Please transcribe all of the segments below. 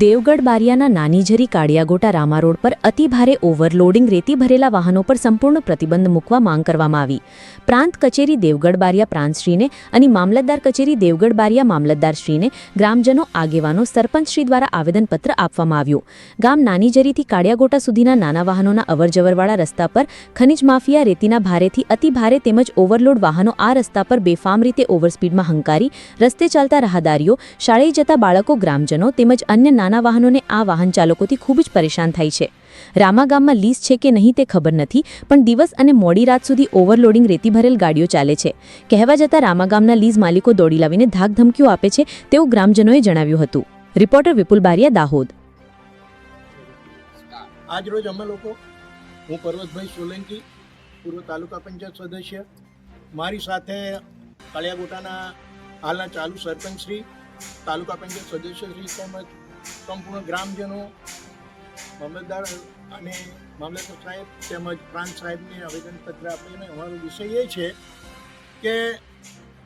દેવગઢ બારિયાના નાનીઝરી કાળિયાગોટા રામા રોડ પર અતિભારે ઓવરલોડિંગ રેતી ભરેલા વાહનો પર સંપૂર્ણ પ્રતિબંધ મૂકવા માંગ કરવામાં આવી. પ્રાંત કચેરી દેવગઢ બારિયા પ્રાંતશ્રીને અને મામલતદાર કચેરી દેવગઢ બારિયા મામલતદારશ્રીને ગ્રામજનો આગેવાનો સરપંચશ્રી દ્વારા આવેદનપત્ર આપવામાં આવ્યું. ગામ નાનીઝરીથી કાળિયાગોટા સુધીના નાના વાહનોના અવરજવરવાળા રસ્તા પર ખનિજ માફિયા રેતીના ભારેથી અતિભારે તેમજ ઓવરલોડ વાહનો આ રસ્તા પર બેફામ રીતે ઓવરસ્પીડમાં હંકારી, રસ્તે ચાલતા રાહદારીઓ, શાળાએ જતા બાળકો, ગ્રામજનો તેમજ અન્ય નાના વાહનોને આ વાહન ચાલકોથી ખૂબ જ પરેશાન થાય છે. રામા ગામમાં લીઝ છે કે નહીં તે ખબર નથી, પણ દિવસ અને મોડી રાત સુધી ઓવરલોડિંગ રેતી ભરેલ ગાડીઓ ચાલે છે. કહેવા જતાં રામા ગામના લીઝ માલિકો દોડી લાવીને ધાક ધમકીઓ આપે છે, તેવું ગ્રામજનોએ જણાવ્યું હતું. રિપોર્ટર વિપુલ બારિયા, દાહોદ. આજ રોજ અમે લોકો, હું પર્વતભાઈ સોલંકી, પૂર્વ તાલુકા પંચાયત સદસ્ય, મારી સાથે કાળિયાગોટાના હાલના ચાલુ સરપંચશ્રી તાલુકા પંચાયત સદસ્યશ્રી તેમજ સંપૂર્ણ ગ્રામજનો મામલતદાર અને મામલતદાર સાહેબ તેમજ પ્રાંત સાહેબને આવેદનપત્ર આપીને અમારો વિષય એ છે કે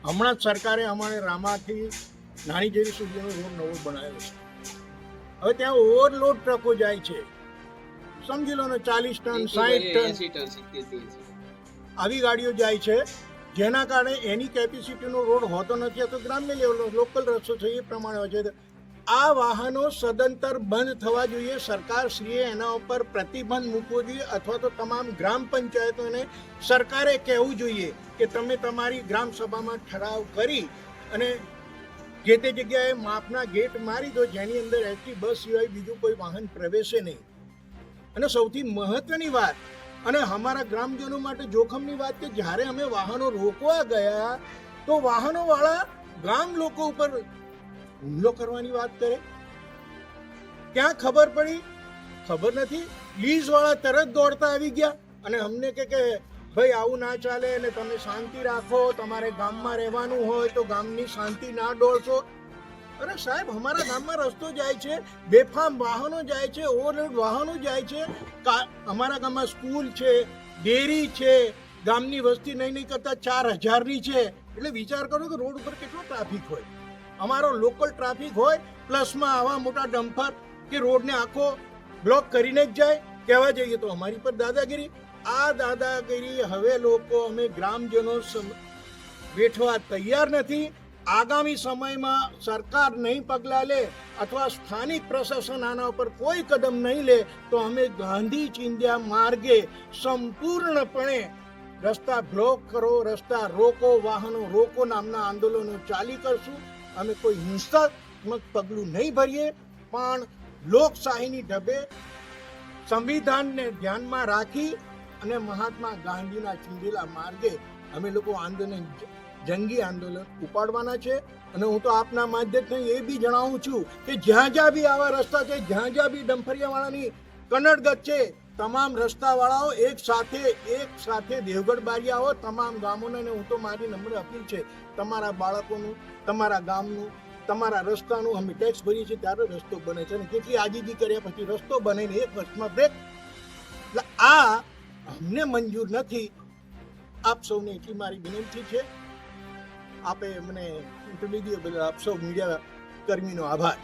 હમણાં જ સરકારે અમારે રામાથી નાની જેવી સુધીનો રોડ નવો બનાવ્યો છે. હવે ત્યાં ઓવરલોડ ટ્રકો જાય છે. સમજી લો ને ચાલીસ ટન સાઠ ટન આવી ગાડીઓ જાય છે. જેના કારણે એની કેપેસિટીનો રોડ હોતો નથી અથવા ગ્રામ્ય લેવલનો લોકલ રસ્તો છે એ પ્રમાણે હોય છે. આ વાહનો સદંતર બંધ થવા જોઈએ. સરકારશ્રીએ એના ઉપર પ્રતિબંધ મૂકવો જોઈએ અથવા તો તમામ ગ્રામ પંચાયતોને સરકારે કહેવું જોઈએ કે તમે તમારી ગ્રામ સભામાં ઠરાવ કરી અને જે તે જગ્યાએ માપના ગેટ મારી દો, જેની અંદર એસટી, બસ સિવાય બીજું કોઈ વાહન પ્રવેશે નહીં. અને સૌથી મહત્વની વાત, અને અમારા ગ્રામજનો માટે જોખમની વાત કે જ્યારે અમે વાહનો રોકવા ગયા, તો વાહનોવાળા ગામ લોકો ઉપર હુમલો કરવાની વાત કરે? ક્યાં ખબર પડી? ખબર નથી. લીઝવાળા તરત દોડતા આવી ગયા અને અમને કે કે, ભાઈ, આવું ના ચાલે અને તમે શાંતિ રાખો. તમારે ગામમાં રહેવાનું હોય તો ગામની શાંતિ ના ડોળશો. અરે સાહેબ, અમારા ગામમાં રસ્તો જાય છે, બેફામ વાહનો જાય છે, ઓવરલોડ વાહનો જાય છે. અમારા ગામમાં સ્કૂલ છે, ડેરી છે, ગામની વસ્તી નહીં નહીં કરતાં ચાર હજારની છે. એટલે વિચાર કરો કે રોડ ઉપર કેટલો ટ્રાફિક હોય. અમારો લોકલ ટ્રાફિક હોય પ્લસમાં આવા મોટા ડમ્પર કે રોડને આખો બ્લોક કરીને જ જાય, કહેવા જઈએ તો અમારી પર દાદાગીરી. આ દાદાગીરી હવે લોકો અમે ગ્રામજનો વેઠવા તૈયાર નથી. આગામી સમયમાં સરકાર નહીં પગલાં લે અથવા સ્થાનિક પ્રશાસન આના ઉપર કોઈ કદમ નહીં લે, તો અમે ગાંધી ચિંધ્યા માર્ગે સંપૂર્ણપણે રસ્તા બ્લોક કરો, રસ્તા રોકો, વાહનો રોકો નામના આંદોલનો ચાલી કરશું. અમે કોઈ હિંસાત્મક પગલું નહીં ભરીએ, પણ લોકશાહીની ઢબે સંવિધાનને ધ્યાનમાં રાખી અને મહાત્મા ગાંધીના ચીંધેલા માર્ગે અમે લોકો આંદોલન, જંગી આંદોલન ઉપાડવાના છે. અને હું તો આપના માધ્યમથી એ બી જણાવું છું કે જ્યાં જ્યાં બી આવા રસ્તા છે, જ્યાં જ્યાં બી ડંફરિયાવાળાની કનડગત છે. તમામ રસ્તાવાળાઓ એક સાથે એક સાથે દેવગઢ બારી આવો. તમામ ગામોને હું તો મારી નમ્ર અપીલ છે, તમારા બાળકોનું, તમારા ગામનું, તમારા રસ્તાનું અમે ટેક્સ ભરીએ છીએ ત્યારે રસ્તો બને છે. અને કેટલી આજીજી કર્યા પછી રસ્તો બને ને એક વર્ષમાં બ્રેક એટલે આ અમને મંજૂર નથી. આપ સૌને એટલી મારી વિનંતી છે. આપે મને ઇન્ટરવ્યુ બદલ આપ સૌ મીડિયા કર્મીનો આભાર.